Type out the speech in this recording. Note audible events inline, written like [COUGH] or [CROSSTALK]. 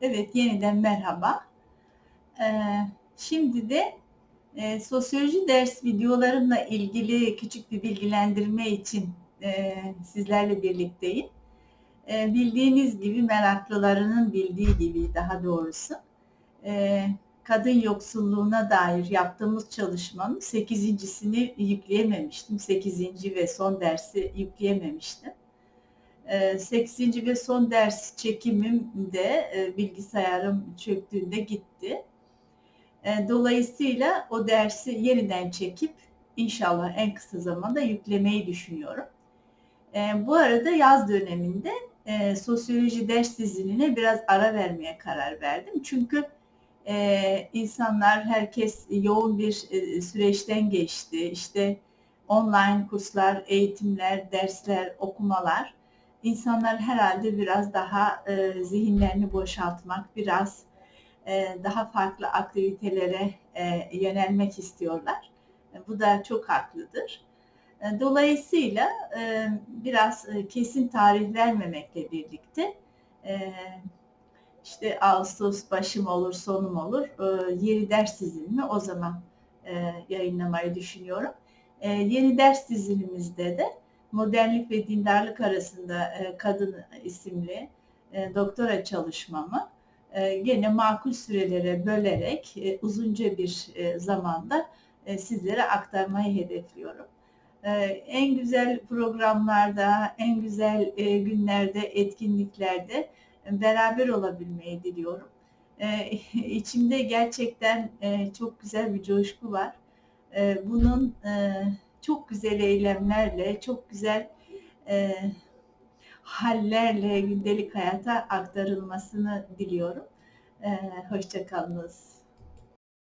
Evet, yeniden merhaba. Ee, şimdi de e, sosyoloji ders videolarımla ilgili küçük bir bilgilendirme için e, sizlerle birlikteyim. E, bildiğiniz gibi meraklılarının bildiği gibi daha doğrusu e, kadın yoksulluğuna dair yaptığımız çalışmanın sekizincisini yükleyememiştim. Sekizinci ve son dersi yükleyememiştim. 8. Ee, ve son ders çekimim de e, bilgisayarım çöktüğünde gitti. Ee, dolayısıyla o dersi yeniden çekip inşallah en kısa zamanda yüklemeyi düşünüyorum. Ee, bu arada yaz döneminde e, sosyoloji ders diziline biraz ara vermeye karar verdim. Çünkü e, insanlar, herkes yoğun bir süreçten geçti. İşte online kurslar, eğitimler, dersler, okumalar insanlar herhalde biraz daha e, zihinlerini boşaltmak, biraz e, daha farklı aktivitelere e, yönelmek istiyorlar. E, bu da çok haklıdır. E, dolayısıyla e, biraz e, kesin tarih vermemekle birlikte e, işte Ağustos başım olur, sonum olur, e, yeni ders dizilimi o zaman e, yayınlamayı düşünüyorum. E, yeni ders dizilimizde de modernlik ve dindarlık arasında e, kadın isimli e, doktora çalışmamı e, gene makul sürelere bölerek e, uzunca bir zamanda sizlere aktarmayı hedefliyorum. En güzel programlarda, en güzel günlerde, etkinliklerde beraber olabilmeyi diliyorum. E, [LAUGHS] içimde gerçekten çok güzel bir coşku var. Bunun çok güzel eylemlerle, çok güzel e, hallerle gündelik hayata aktarılmasını diliyorum. E, Hoşçakalınız.